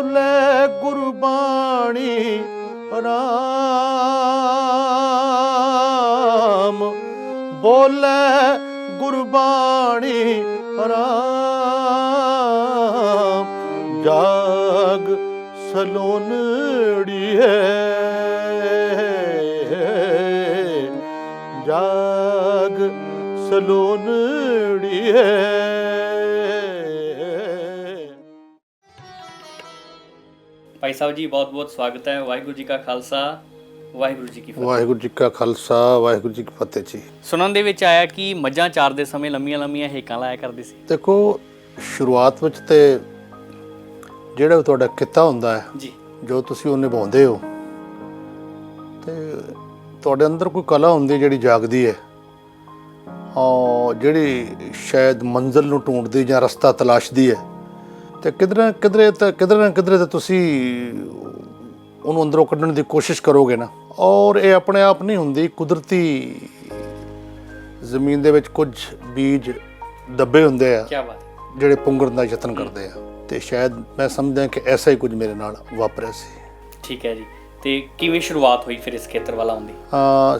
ਬੋਲੇ ਗੁਰਬਾਣੀ ਰਾਮ। ਬੋਲੇ ਗੁਰਬਾਣੀ ਰਾਮ। ਜਾਗ ਸਲੋਨੜੀ ਹੈ। ਜਾਗ ਸਲੋਨੜੀ ਹੈ। ਸਾਹਿਬ ਜੀ ਬਹੁਤ ਬਹੁਤ ਸਵਾਗਤ ਹੈ। ਵਾਹਿਗੁਰੂ ਜੀ ਕਾ ਖਾਲਸਾ ਵਾਹਿਗੁਰੂ ਜੀ ਕੀ ਫਤਿਹ। ਵਾਹਿਗੁਰੂ ਜੀ ਕਾ ਖਾਲਸਾ ਵਾਹਿਗੁਰੂ ਜੀ ਕੀ ਫਤਿਹ ਜੀ। ਸੁਣਨ ਦੇ ਵਿੱਚ ਆਇਆ ਕਿ ਮੱਝਾਂ ਚਾਰਦੇ ਸਮੇਂ ਲੰਮੀਆਂ ਲੰਮੀਆਂ ਹੇਕਾਂ ਲਾਇਆ ਕਰਦੀ ਸੀ। ਦੇਖੋ ਸ਼ੁਰੂਆਤ ਵਿੱਚ ਤੇ ਜਿਹੜਾ ਤੁਹਾਡਾ ਕਿੱਤਾ ਹੁੰਦਾ ਹੈ ਜੀ। ਜੋ ਤੁਸੀਂ ਉਹ ਨਿਭਾਉਂਦੇ ਹੋ ਤੇ ਤੁਹਾਡੇ ਅੰਦਰ ਕੋਈ ਕਲਾ ਹੁੰਦੀ ਜਿਹੜੀ ਜਾਗਦੀ ਹੈ ਔਰ ਜਿਹੜੀ ਸ਼ਾਇਦ ਮੰਜ਼ਿਲ ਨੂੰ ਢੂੰਡਦੀ ਜਾਂ ਰਸਤਾ ਤਲਾਸ਼ਦੀ ਹੈ ਤੇ ਕਿਧਰੇ ਕਿਧਰੇ ਤਾਂ ਕਿਧਰੇ ਨਾ ਕਿਧਰੇ ਤਾਂ ਤੁਸੀਂ ਉਹਨੂੰ ਅੰਦਰੋਂ ਕੱਢਣ ਦੀ ਕੋਸ਼ਿਸ਼ ਕਰੋਗੇ ਨਾ। ਔਰ ਇਹ ਆਪਣੇ ਆਪ ਨਹੀਂ ਹੁੰਦੀ ਕੁਦਰਤੀ ਜ਼ਮੀਨ ਦੇ ਵਿੱਚ ਕੁਝ ਬੀਜ ਦੱਬੇ ਹੁੰਦੇ ਆ ਕੀ ਬਾਤ ਹੈ। ਜਿਹੜੇ ਪੁੰਗਰਨ ਦਾ ਯਤਨ ਕਰਦੇ ਆ। ਤੇ ਸ਼ਾਇਦ ਮੈਂ ਸਮਝਦਾ ਕਿ ਐਸਾ ਹੀ ਕੁਝ ਮੇਰੇ ਨਾਲ ਵਾਪਰਿਆ ਸੀ। ਠੀਕ ਹੈ ਜੀ। ਤੇ ਕਿਵੇਂ ਸ਼ੁਰੂਆਤ ਹੋਈ ਫਿਰ ਇਸ ਖੇਤਰ ਵੱਲ ਆਉਣ ਦੀ? ਆ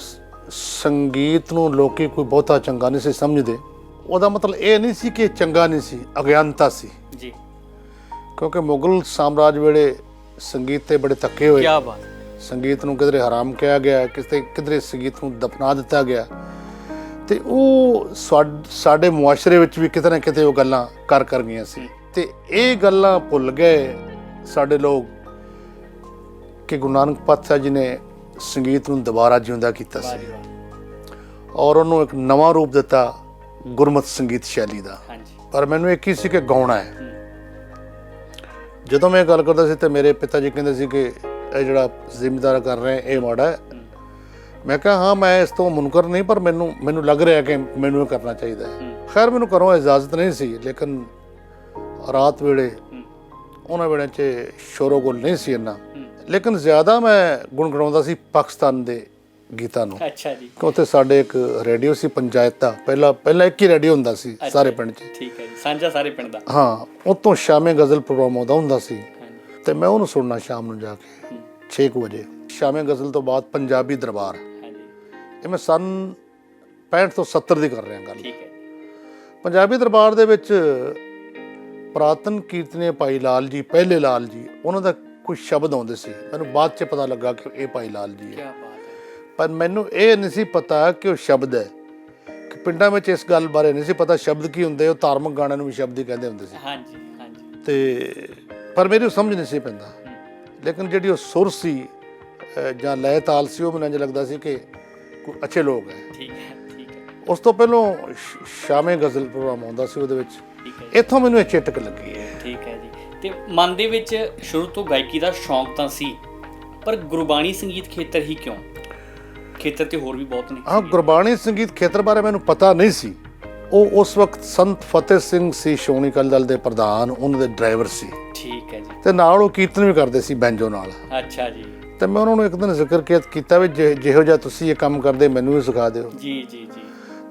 ਸੰਗੀਤ ਨੂੰ ਲੋਕੀ ਕੋਈ ਬਹੁਤਾ ਚੰਗਾ ਨਹੀਂ ਸੀ ਸਮਝਦੇ। ਉਹਦਾ ਮਤਲਬ ਇਹ ਨਹੀਂ ਸੀ ਕਿ ਚੰਗਾ ਨਹੀਂ ਸੀ ਅਗਿਆਨਤਾ ਸੀ। ਜੀ। ਕਿਉਂਕਿ ਮੁਗਲ ਸਾਮਰਾਜ ਵੇਲੇ ਸੰਗੀਤ ਤੇ ਬੜੇ ਧੱਕੇ ਹੋਏ। ਕੀ ਬਾਤ। ਸੰਗੀਤ ਨੂੰ ਕਿਧਰੇ ਹਰਾਮ ਕਿਹਾ ਗਿਆ ਕਿਤੇ ਕਿਧਰੇ ਸੰਗੀਤ ਨੂੰ ਦਫਨਾ ਦਿੱਤਾ ਗਿਆ। ਤੇ ਉਹ ਸਾਡ- ਮੁਆਸ਼ਰੇ ਵਿੱਚ ਵੀ ਕਿਤੇ ਨਾ ਕਿਤੇ ਉਹ ਗੱਲਾਂ ਕਰ ਕਰ ਗਈਆਂ ਸੀ। ਤੇ ਇਹ ਗੱਲਾਂ ਭੁੱਲ ਗਏ ਸਾਡੇ ਲੋਕ ਕਿ ਗੁਰੂ ਨਾਨਕ ਪਾਤਸ਼ਾਹ ਜੀ ਨੇ ਸੰਗੀਤ ਨੂੰ ਦੁਬਾਰਾ ਜਿਉਂਦਾ ਕੀਤਾ ਸੀ। ਔਰ ਉਹਨੂੰ ਇੱਕ ਨਵਾਂ ਰੂਪ ਦਿੱਤਾ ਗੁਰਮਤ ਸੰਗੀਤ ਸ਼ੈਲੀ ਦਾ। ਪਰ ਮੈਨੂੰ ਇੱਕ ਹੀ ਸੀ ਕਿ ਗਾਉਣਾ ਹੂੰ, ਜਦੋਂ ਮੈਂ ਗੱਲ ਕਰਦਾ ਸੀ ਤੇ ਮੇਰੇ ਪਿਤਾ ਜੀ ਕਹਿੰਦੇ ਸੀ ਕਿ ਇਹ ਜਿਹੜਾ ਜ਼ਿੰਮੇਦਾਰ ਕਰ ਰਹੇ ਇਹ ਮਾੜਾ ਮੈਂ ਕਿਹਾ ਹਾਂ ਮੈਂ ਇਸ ਤੋਂ ਮੁਨਕਰ ਨਹੀਂ ਪਰ ਮੈਨੂੰ ਮੈਨੂੰ ਲੱਗ ਰਿਹਾ ਕਿ ਮੈਨੂੰ ਇਹ ਕਰਨਾ ਚਾਹੀਦਾ ਹੈ। ਖੈਰ ਮੈਨੂੰ ਘਰੋਂ ਇਜਾਜ਼ਤ ਨਹੀਂ ਸੀ ਲੇਕਿਨ ਰਾਤ ਵੇਲੇ ਉਹਨਾਂ ਵੇਲੇ 'ਚ ਸ਼ੋਰੋਗੁਲ ਨਹੀਂ ਸੀ ਇੰਨਾ। ਲੇਕਿਨ ਜ਼ਿਆਦਾ ਮੈਂ ਗੁਣਗੁਣਾਉਂਦਾ ਸੀ ਪਾਕਿਸਤਾਨ ਦੇ ਗੀਤਾਂ ਨੂੰ। ਅੱਛਾ ਜੀ। ਕਿ ਉੱਥੇ ਸਾਡੇ ਇੱਕ ਰੇਡੀਓ ਸੀ ਪੰਚਾਇਤ ਦਾ। ਪਹਿਲਾਂ ਪਹਿਲਾਂ ਇੱਕ ਹੀ ਰੇਡੀਓ ਹੁੰਦਾ ਸੀ ਸਾਰੇ ਪਿੰਡ 'ਚ। ਠੀਕ ਹੈ ਜੀ ਸਾਂਝਾ ਸਾਰੇ ਪਿੰਡ ਦਾ। ਹਾਂ ਉਤੋਂ ਸ਼ਾਮੇ ਗਜ਼ਲ ਪ੍ਰੋਗਰਾਮ ਆਉਂਦਾ ਹੁੰਦਾ ਸੀ। ਤੇ ਮੈਂ ਉਹਨੂੰ ਸੁਣਨਾ ਸ਼ਾਮ ਨੂੰ ਜਾ ਕੇ ਹੂੰ, 6 ਵਜੇ। ਸ਼ਾਮੇ ਗਜ਼ਲ ਤੋਂ ਬਾਅਦ ਪੰਜਾਬੀ ਦਰਬਾਰ। ਇਹ ਮੈਂ ਸਨ 65 ਤੋਂ 70 ਦੀ ਕਰ ਰਿਹਾ ਗੱਲ। ਠੀਕ ਹੈ ਪੰਜਾਬੀ ਦਰਬਾਰ ਦੇ ਵਿੱਚ ਪ੍ਰਾਤਨ ਕੀਰਤਨੇ ਭਾਈ ਲਾਲ ਜੀ ਪਹਿਲੇ ਲਾਲ ਜੀ ਉਹਨਾਂ ਦਾ ਕੁਝ ਸ਼ਬਦ ਆਉਂਦੇ ਸੀ। ਮੈਨੂੰ ਬਾਅਦ 'ਚ ਪਤਾ ਲੱਗਾ ਕਿ ਇਹ ਭਾਈ ਲਾਲ ਜੀ ਕੀ ਹੈ ਬਾਤ ਹੈ ਪਰ ਮੈਨੂੰ ਇਹ ਨਹੀਂ ਸੀ ਪਤਾ ਕਿ ਉਹ ਸ਼ਬਦ ਹੈ। ਕਿ ਪਿੰਡਾਂ ਵਿੱਚ ਇਸ ਗੱਲ ਬਾਰੇ ਨਹੀਂ ਸੀ ਪਤਾ ਸ਼ਬਦ ਕੀ ਹੁੰਦੇ ਉਹ ਧਾਰਮਿਕ ਗਾਣਿਆਂ ਨੂੰ ਵੀ ਸ਼ਬਦ ਹੀ ਕਹਿੰਦੇ ਹੁੰਦੇ ਸੀ। ਹਾਂਜੀ ਹਾਂਜੀ। ਤੇ ਪਰ ਮੇਰੀ ਉਹ ਸਮਝ ਨਹੀਂ ਸੀ ਪੈਂਦਾ। ਲੇਕਿਨ ਜਿਹੜੀ ਉਹ ਸੁਰ ਸੀ ਜਾਂ ਲਹਿ ਤਾਲ ਸੀ ਉਹ ਮੈਨੂੰ ਲੱਗਦਾ ਸੀ ਕਿ ਕੋਈ ਅੱਛੇ ਲੋਕ ਹੈ। ਠੀਕ ਹੈ ਠੀਕ ਹੈ। ਉਸ ਤੋਂ ਪਹਿਲਾਂ ਸ਼ਾਮੇ ਗਜ਼ਲ ਪ੍ਰੋਗਰਾਮ ਆਉਂਦਾ ਸੀ ਉਹਦੇ ਵਿੱਚ। ਇੱਥੋਂ ਮੈਨੂੰ ਇਹ ਚਿੱਟਕ ਲੱਗੀ ਹੈ। ਠੀਕ ਹੈ ਜੀ। ਤੇ ਮਨ ਦੇ ਵਿੱਚ ਸ਼ੁਰੂ ਤੋਂ ਗਾਇਕੀ ਦਾ ਸ਼ੌਂਕ ਤਾਂ ਸੀ ਪਰ ਗੁਰਬਾਣੀ ਸੰਗੀਤ ਖੇਤਰ ਹੀ ਕਿਉਂ? ਖੇਤਰ ਤੇ ਹੋਰ ਵੀ ਬਹੁਤ ਨੇ। ਹਾਂ ਗੁਰਬਾਣੀ ਸੰਗੀਤ ਖੇਤਰ ਬਾਰੇ ਮੈਨੂੰ ਪਤਾ ਨਹੀਂ ਸੀ। ਉਹ ਉਸ ਵਕਤ ਸੰਤ ਫਤਿਹ ਸਿੰਘ ਸੀ ਅਕਾਲੀ ਦਲ ਦੇ ਪ੍ਰਧਾਨ ਉਹਨਾਂ ਦੇ ਡਰਾਈਵਰ ਸੀ। ਠੀਕ ਹੈ ਜੀ। ਤੇ ਨਾਲ ਉਹ ਕੀਰਤਨ ਵੀ ਕਰਦੇ ਸੀ ਬੈਂਜੋ ਨਾਲ। ਅੱਛਾ ਜੀ। ਤੇ ਮੈਂ ਉਹਨਾਂ ਨੂੰ ਇੱਕ ਦਿਨ ਜ਼ਿਕਰ ਕੀਤਾ ਵੀ ਜਿਹੋ ਜਿਹੋ ਜਿਹਾ ਤੁਸੀਂ ਇਹ ਕੰਮ ਕਰਦੇ ਮੈਨੂੰ ਵੀ ਸਿਖਾ ਦਿਓ। ਜੀ ਜੀ ਜੀ।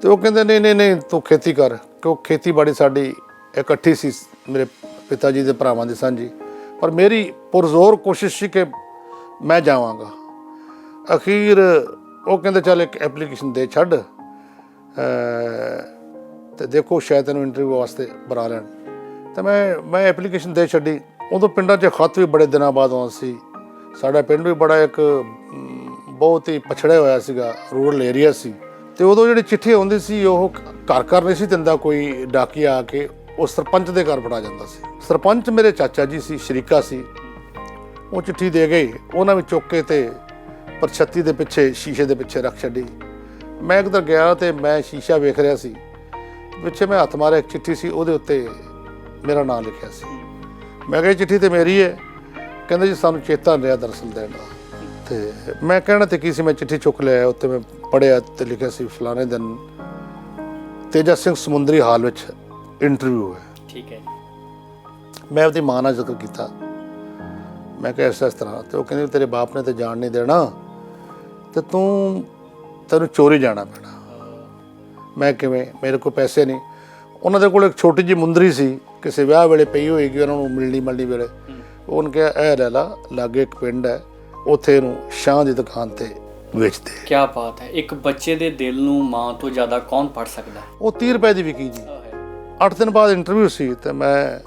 ਤੇ ਉਹ ਕਹਿੰਦੇ ਨਹੀਂ ਨਹੀਂ ਨਹੀਂ ਤੂੰ ਖੇਤੀ ਕਰ ਕਿਉਂ ਖੇਤੀਬਾੜੀ ਸਾਡੀ ਇਕੱਠੀ ਸੀ ਮੇਰੇ ਪਿਤਾ ਜੀ ਦੇ ਭਰਾਵਾਂ ਦੀ ਸਾਂਝੀ। ਪਰ ਮੇਰੀ ਪੁਰਜ਼ੋਰ ਕੋਸ਼ਿਸ਼ ਸੀ ਕਿ ਮੈਂ ਜਾਵਾਂਗਾ। ਅਖੀਰ ਉਹ ਕਹਿੰਦੇ ਚੱਲ ਇੱਕ ਐਪਲੀਕੇਸ਼ਨ ਦੇ ਛੱਡ, ਅਹ, ਤੇ ਦੇਖੋ ਸ਼ਾਇਦ ਤੈਨੂੰ ਇੰਟਰਵਿਊ ਵਾਸਤੇ ਬੁਲਾ ਲੈਣ। ਤੇ ਮੈਂ ਮੈਂ ਐਪਲੀਕੇਸ਼ਨ ਦੇ ਛੱਡੀ। ਉਦੋਂ ਪਿੰਡਾਂ 'ਚ ਖਤ ਵੀ ਬੜੇ ਦਿਨਾਂ ਬਾਅਦ ਆਉਂਦਾ ਸੀ। ਸਾਡਾ ਪਿੰਡ ਵੀ ਬੜਾ ਇੱਕ ਬਹੁਤ ਹੀ ਪਛੜਿਆ ਹੋਇਆ ਸੀਗਾ ਰੂਰਲ ਏਰੀਆ ਸੀ। ਤੇ ਉਦੋਂ ਜਿਹੜੀ ਚਿੱਠੀ ਆਉਂਦੀ ਸੀ, ਉਹ ਘਰ ਘਰ ਨਹੀਂ ਸੀ ਦਿੰਦਾ ਕੋਈ ਡਾਕੀਆ ਆ ਕੇ, ਉਹ ਸਰਪੰਚ ਦੇ ਘਰ ਫੜਾ ਜਾਂਦਾ ਸੀ। ਸਰਪੰਚ ਮੇਰੇ ਚਾਚਾ ਜੀ ਸੀ, ਸ਼ਰੀਕਾ ਸੀ। ਉਹ ਚਿੱਠੀ ਦੇ ਗਏ। ਉਹਨਾਂ ਵੀ ਚੁੱਕ ਕੇ ਤੇ ਪਰਛੱਤੀ ਦੇ ਪਿੱਛੇ ਸ਼ੀਸ਼ੇ ਦੇ ਪਿੱਛੇ ਰੱਖ ਛੱਡੀ। ਮੈਂ ਕਿਧਰ ਗਿਆ ਤੇ ਮੈਂ ਸ਼ੀਸ਼ਾ ਵੇਖ ਰਿਹਾ ਸੀ। ਪਿੱਛੇ ਮੈਂ ਹੱਥ ਮਾਰਿਆ ਇੱਕ ਚਿੱਠੀ ਸੀ ਉਹਦੇ ਉੱਤੇ ਮੇਰਾ ਨਾਮ ਲਿਖਿਆ ਸੀ। ਮੈਂ ਕਿਹਾ ਚਿੱਠੀ ਤੇ ਮੇਰੀ ਹੈ ਕਹਿੰਦੇ ਜੀ ਸਾਨੂੰ ਚੇਤਾ ਨਹੀਂ ਰਿਹਾ ਦਰਅਸਲ ਦੇਣ ਦਾ। ਤੇ ਮੈਂ ਕਹਿਣਾ ਤੇ ਕੀ ਸੀ ਮੈਂ ਚਿੱਠੀ ਚੁੱਕ ਲਿਆ ਉੱਤੇ ਮੈਂ ਪੜਿਆ ਤੇ ਲਿਖਿਆ ਸੀ ਫਲਾਣੇ ਦਿਨ ਤੇਜਾ ਸਿੰਘ ਸਮੁੰਦਰੀ ਹਾਲ ਵਿੱਚ ਇੰਟਰਵਿਊ ਹੈ ਠੀਕ ਹੈ ਮੈਂ ਉਹਦੀ ਮਾਂ ਨਾਲ ਜ਼ਿਕਰ ਕੀਤਾ। ਮੈਂ ਕਿਹਾ ਇਸ ਤਰ੍ਹਾਂ। ਤੇ ਉਹ ਕਹਿੰਦੇ ਤੇਰੇ ਬਾਪ ਨੇ ਤੇ ਜਾਣ ਨਹੀਂ ਦੇਣਾ। ਤੇ ਤੂੰ ਤੈਨੂੰ ਚੋਰੀ ਜਾਣਾ ਪੈਣਾ। ਮੈਂ ਕਿਵੇਂ? ਮੇਰੇ ਕੋਲ ਪੈਸੇ ਨਹੀਂ। ਉਹਨਾਂ ਦੇ ਕੋਲ ਇੱਕ ਛੋਟੀ ਜਿਹੀ ਮੁੰਦਰੀ ਸੀ। ਕਿਸੇ ਵਿਆਹ ਵੇਲੇ ਪਈ ਹੋਏਗੀ ਉਹਨਾਂ ਨੂੰ ਮਿਲਣੀ ਮਲਣੀ ਵੇਲੇ। ਉਹਨ ਕਿਹਾ ਇਹ ਲੈ ਲਾ ਲਾਗੇ ਇੱਕ ਪਿੰਡ ਹੈ। ਉੱਥੇ ਇਹਨੂੰ ਸ਼ਾਹ ਦੀ ਦੁਕਾਨ ਤੇ ਵੇਚ ਦੇ। ਕੀ ਬਾਤ ਹੈ। ਇੱਕ ਬੱਚੇ ਦੇ ਦਿਲ ਨੂੰ ਮਾਂ ਤੋਂ ਜ਼ਿਆਦਾ ਕੌਣ ਪੜ ਸਕਦਾ? ਉਹ 30 ਰੁਪਏ ਦੀ ਵਿਕੀ ਜੀ। 8 ਦਿਨ ਬਾਅਦ ਇੰਟਰਵਿਊ ਸੀ ਤੇ ਮੈਂ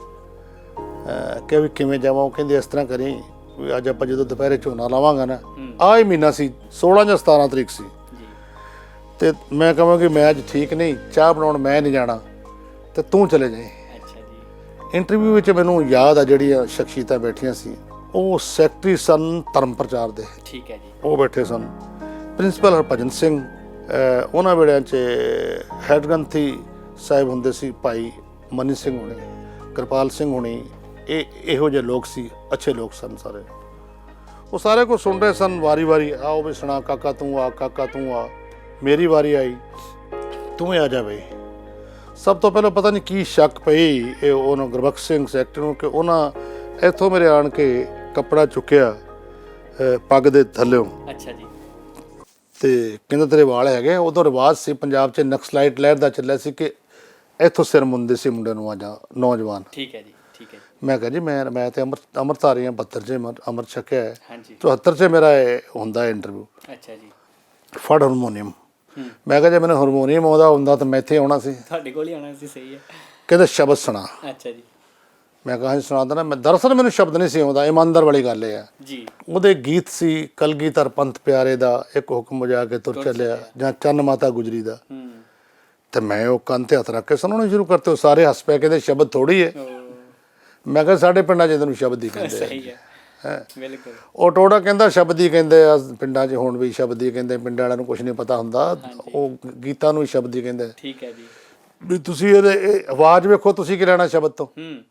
ਕਿਹਾ ਵੀ ਕਿਵੇਂ ਜਾਵਾਂ? ਉਹ ਕਹਿੰਦੇ ਇਸ ਤਰ੍ਹਾਂ ਕਰੀ। ਵੀ ਅੱਜ ਆਪਾਂ ਜਦੋਂ ਦੁਪਹਿਰੇ ਝੋਨਾ ਲਾਵਾਂਗਾ ਨਾ ਆਹ ਹੀ ਮਹੀਨਾ ਸੀ 16 ਜਾਂ 17 ਤਰੀਕ ਸੀ। ਤੇ ਮੈਂ ਕਹਾਂਗੀ ਮੈਂ ਅੱਜ ਠੀਕ ਨਹੀਂ ਚਾਹ ਬਣਾਉਣ ਮੈਂ ਨਹੀਂ ਜਾਣਾ ਤੇ ਤੂੰ ਚਲੇ ਜਾਈਂ। ਅੱਛਾ ਜੀ। ਇੰਟਰਵਿਊ ਵਿੱਚ ਮੈਨੂੰ ਯਾਦ ਆ ਜਿਹੜੀਆਂ ਸ਼ਖਸੀਅਤਾਂ ਬੈਠੀਆਂ ਸੀ ਉਹ ਸੈਕਟਰੀ ਸਨ ਧਰਮ ਪ੍ਰਚਾਰ ਦੇ। ਠੀਕ ਹੈ ਜੀ। ਉਹ ਬੈਠੇ ਸਨ। ਪ੍ਰਿੰਸੀਪਲ ਹਰਭਜਨ ਸਿੰਘ ਉਹਨਾਂ ਵੇੜਿਆਂ 'ਚ ਹੈਡ ਗ੍ਰੰਥੀ ਸਾਹਿਬ ਹੁੰਦੇ ਸੀ ਭਾਈ ਮਨੀ ਸਿੰਘ ਹੁਣੇ ਕਿਰਪਾਲ ਸਿੰਘ ਹੁਣੀ ਇਹ ਇਹੋ ਜਿਹੇ ਲੋਕ ਸੀ ਅੱਛੇ ਲੋਕ ਸਨ ਸਾਰੇ। ਉਹ ਸਾਰੇ ਕੋ ਸੁਣ ਰਹੇ ਸਨ ਵਾਰੀ-ਵਾਰੀ ਆਓ ਵੀ ਸੁਣਾ ਕਾਕਾ ਤੂੰ ਆ ਕਾਕਾ ਤੂੰ ਆ ਮੇਰੀ ਵਾਰੀ ਆਈ ਤੂੰ ਆ ਜਾ ਬਈ। ਸਭ ਤੋਂ ਪਹਿਲਾਂ ਪਤਾ ਨਹੀਂ ਕੀ ਸ਼ੱਕ ਪਈ ਇਹ ਉਹਨਾਂ ਗੁਰਬਖਸ਼ ਸਿੰਘ ਸੈਕਟਰ ਨੂੰ ਕਿ ਉਹਨਾਂ ਇੱਥੋਂ ਮੇਰੇ ਆਣ ਕੇ ਕੱਪੜਾ ਚੁੱਕਿਆ ਪੱਗ ਦੇ ਥੱਲਿਓਂ। ਅੱਛਾ ਜੀ। ਤੇ ਕਹਿੰਦਾ ਤੇਰੇ ਵਾਲ ਹੈਗੇ ਉਦੋਂ ਰਿਵਾਜ ਸੀ ਪੰਜਾਬ 'ਚ ਨਕਸਲਾਈਟ ਲਹਿਰ ਦਾ ਚੱਲਿਆ ਸੀ ਕਿ ਇੱਥੋਂ ਸਿਰ ਮੁੰਦੇ ਸੀ ਮੁੰਡੇ ਨੂੰ ਆ ਜਾ ਨੌਜਵਾਨ। ਠੀਕ ਹੈ ਜੀ। ਠੀਕ ਹੈ ਜੀ। ਮੈਂ ਕਿਹਾ ਜੀ ਮੈਂ ਮੈਂ ਤੇ ਅਮਰ ਅਮਰਤਾਰੀ ਹਾਂ 72 ਚ ਅਮਰ- ਅੰਮ੍ਰਿਤ ਛਕਿਆ ਹੈ। ਹਾਂਜੀ। 74 ਚ ਮੇਰਾ ਇਹ ਹੁੰਦਾ ਇੰਟਰਵਿਊ ਅੱਛਾ ਜੀ। ਫੜ ਹਾਰਮੋਨੀਅਮ। ਮੈਂ ਕਿਹਾ ਜੇ ਮੈਨੂੰ ਹਾਰਮੋਨੀਅਮ ਆਉਂਦਾ ਹੁੰਦਾ ਤਾਂ ਮੈਂ ਇੱਥੇ ਆਉਣਾ ਸੀ। ਤੁਹਾਡੇ ਕੋਲ ਹੀ ਆਣਾ ਸੀ ਸਹੀ ਹੈ। ਕਹਿੰਦਾ ਸ਼ਬਦ ਸੁਣਾ। ਅੱਛਾ ਜੀ। ਮੈਂ ਕਿਹਾ ਹਾਂਜੀ ਸੁਣਾ ਦੇਣਾ ਮੈਂ ਦਰਅਸਲ ਮੈਨੂੰ ਸ਼ਬਦ ਨਹੀਂ ਸੀ ਆਉਂਦਾ ਇਮਾਨਦਾਰ ਵਾਲੀ ਗੱਲ ਇਹ ਆ ਜੀ। ਉਹਦੇ ਗੀਤ ਸੀ ਕਲਗੀਧਰ ਪੰਥ ਪਿਆਰੇ ਦਾ ਇੱਕ ਹੁਕਮ ਜਾ ਕੇ ਤੁਰ ਚੱਲਿਆ ਜਾਂ ਚੰਨ ਮਾਤਾ ਗੁਜਰੀ ਦਾ। ਹੂੰ। ਤੇ ਮੈਂ ਉਹ ਕੰਨ ਤੇ ਹੱਥ ਰੱਖ ਕੇ ਸੁਣਾਉਣਾ ਸ਼ੁਰੂ ਕਰਤੇ ਉਹ ਸਾਰੇ ਹੱਸ ਪੈ ਕਹਿੰਦੇ ਸ਼ਬਦ ਥੋੜੀ ਹੈ। ਮੈਂ ਕਿਹਾ ਸਾਡੇ ਪਿੰਡਾਂ 'ਚ ਇਹਨੂੰ ਸ਼ਬਦ ਕਹਿੰਦੇ ਆ। ਸਹੀ ਹੈ। ਹੈਂ। ਬਿਲਕੁਲ। ਉਹ ਟੋੜਾ ਕਹਿੰਦਾ ਸ਼ਬਦ ਕਹਿੰਦੇ ਆ ਪਿੰਡਾਂ 'ਚ ਹੁਣ ਵੀ ਸ਼ਬਦ ਕਹਿੰਦੇ ਪਿੰਡਾਂ ਵਾਲਿਆਂ ਨੂੰ ਕੁਝ ਨਹੀਂ ਪਤਾ ਹੁੰਦਾ। ਉਹ ਗੀਤਾਂ ਨੂੰ ਹੀ ਸ਼ਬਦ ਕਹਿੰਦੇ ਠੀਕ ਹੈ ਜੀ। ਵੀ ਤੁਸੀਂ ਇਹਦੇ ਇਹ ਆਵਾਜ਼ ਵੇਖੋ ਤੁਸੀਂ ਕੀ ਲੈਣਾ ਸ਼ਬਦ ਤੋਂ? ਹੂੰ।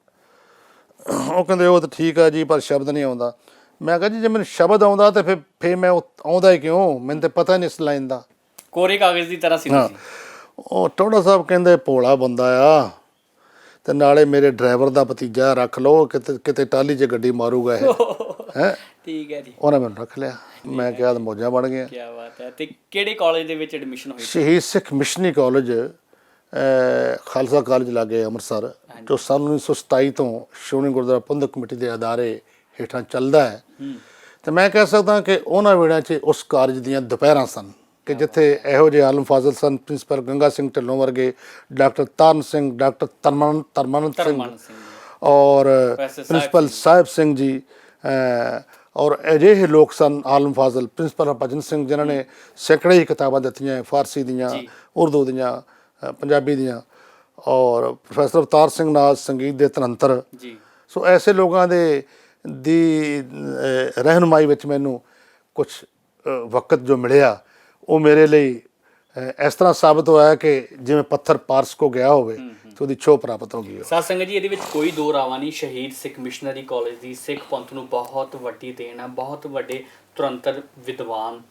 ਉਹ ਕਹਿੰਦੇ ਉਹ ਤਾਂ ਠੀਕ ਆ ਜੀ ਪਰ ਸ਼ਬਦ ਨਹੀਂ ਆਉਂਦਾ। ਮੈਂ ਕਿਹਾ ਜੀ ਜੇ ਮੈਨੂੰ ਸ਼ਬਦ ਆਉਂਦਾ ਤੇ ਫਿਰ ਫਿਰ ਮੈਂ ਆਉਂਦਾ ਹੀ ਕਿਉਂ? ਮੈਨੂੰ ਤਾਂ ਪਤਾ ਨਹੀਂ ਇਸ ਲਾਈਨ ਦਾ। ਕੋਰੇ ਕਾਗਜ਼ ਦੀ ਤਰ੍ਹਾਂ ਸੀ ਉਹ ਟੋੜਾ ਸਾਹਿਬ ਕਹਿੰਦੇ ਭੋਲਾ ਬੰਦਾ ਆ। ਤੇ ਨਾਲੇ ਮੇਰੇ ਡਰਾਈਵਰ ਦਾ ਭਤੀਜਾ ਰੱਖ ਲਓ ਕਿਤੇ ਕਿਤੇ ਟਾਲੀ 'ਚ ਗੱਡੀ ਮਾਰੂਗਾ ਇਹ। ਹੈ? ਠੀਕ ਹੈ ਜੀ। ਉਹਨੇ ਮੈਨੂੰ ਰੱਖ ਲਿਆ। ਮੈਂ ਕਿਹਾ ਤਾਂ ਮੌਜਾਂ ਬਣ ਗਈਆਂ। ਕੀ ਬਾਤ ਹੈ। ਤੇ ਕਿਹੜੇ ਕਾਲਜ ਦੇ ਵਿੱਚ ਐਡਮਿਸ਼ਨ ਹੋਈ? Shaheed Sikh missionary college Khalsa college ਲਾਗੇ ਅੰਮ੍ਰਿਤਸਰ ਜੋ ਸੰਨ 1927 ਤੋਂ ਸ਼੍ਰੋਮਣੀ ਗੁਰਦੁਆਰਾ ਪ੍ਰਬੰਧਕ ਕਮੇਟੀ ਦੇ ਅਦਾਰੇ ਹੇਠਾਂ ਚੱਲਦਾ ਹੈ। ਤੇ ਮੈਂ ਕਹਿ ਸਕਦਾ ਕਿ ਉਹਨਾਂ ਵੇੜਿਆਂ 'ਚ ਉਸ ਕਾਲਜ ਦੀਆਂ ਦੁਪਹਿਰਾਂ ਸਨ। ਕਿ ਜਿੱਥੇ ਇਹੋ ਜਿਹੇ ਆਲਮ ਫਾਜ਼ਲ ਸਨ ਪ੍ਰਿੰਸੀਪਲ ਗੰਗਾ ਸਿੰਘ ਢਿੱਲੋਂ ਵਰਗੇ ਡਾਕਟਰ ਤਰਨ ਸਿੰਘ ਡਾਕਟਰ ਤਰਮਨ ਤਰਮਨੰਤ ਸਿੰਘ। ਔਰ ਪ੍ਰਿੰਸੀਪਲ ਸਾਹਿਬ ਸਿੰਘ ਜੀ ਔਰ ਅਜਿਹੇ ਲੋਕ ਸਨ ਆਲਮ ਫਾਜ਼ਲ ਪ੍ਰਿੰਸੀਪਲ ਭਜਨ ਸਿੰਘ ਜਿਨ੍ਹਾਂ ਨੇ ਸੈਂਕੜੇ ਹੀ ਕਿਤਾਬਾਂ ਦਿੱਤੀਆਂ ਫਾਰਸੀ ਦੀਆਂ ਉਰਦੂ ਦੀਆਂ ਪੰਜਾਬੀ ਦੀਆਂ ਔਰ ਪ੍ਰੋਫੈਸਰ ਅਵਤਾਰ ਸਿੰਘ ਨਾਲ ਸੰਗੀਤ ਦੇ ਤਨੰਤਰ। ਜੀ। ਸੋ ਐਸੇ ਲੋਕਾਂ ਦੇ ਦੀ ਰਹਿਨੁਮਾਈ ਵਿੱਚ ਮੈਨੂੰ ਕੁਝ ਵਕਤ ਜੋ ਮਿਲਿਆ ਉਹ ਮੇਰੇ ਲਈ ਇਸ ਤਰ੍ਹਾਂ ਸਾਬਤ ਹੋਇਆ ਕਿ ਜਿਵੇਂ ਪੱਥਰ ਪਾਰਸ ਕੋ ਗਿਆ ਹੋਵੇ ਤੇ ਉਹਦੀ ਛੋਹ ਪ੍ਰਾਪਤ ਹੋ ਗਈ ਹੋਵੇ। ਸਾਧ ਸੰਗਤ ਜੀ ਇਹਦੇ ਵਿੱਚ ਕੋਈ ਦੋ ਰਾਵਾਂ ਨਹੀਂ ਸ਼ਹੀਦ ਸਿੱਖ ਮਿਸ਼ਨਰੀ ਕਾਲਜ ਦੀ ਸਿੱਖ ਪੰਥ ਨੂੰ ਬਹੁਤ ਵੱਡੀ ਦੇਣ ਹੈ ਬਹੁਤ ਵੱਡੇ ਤੁਰੰਤਰ ਵਿਦਵਾਨ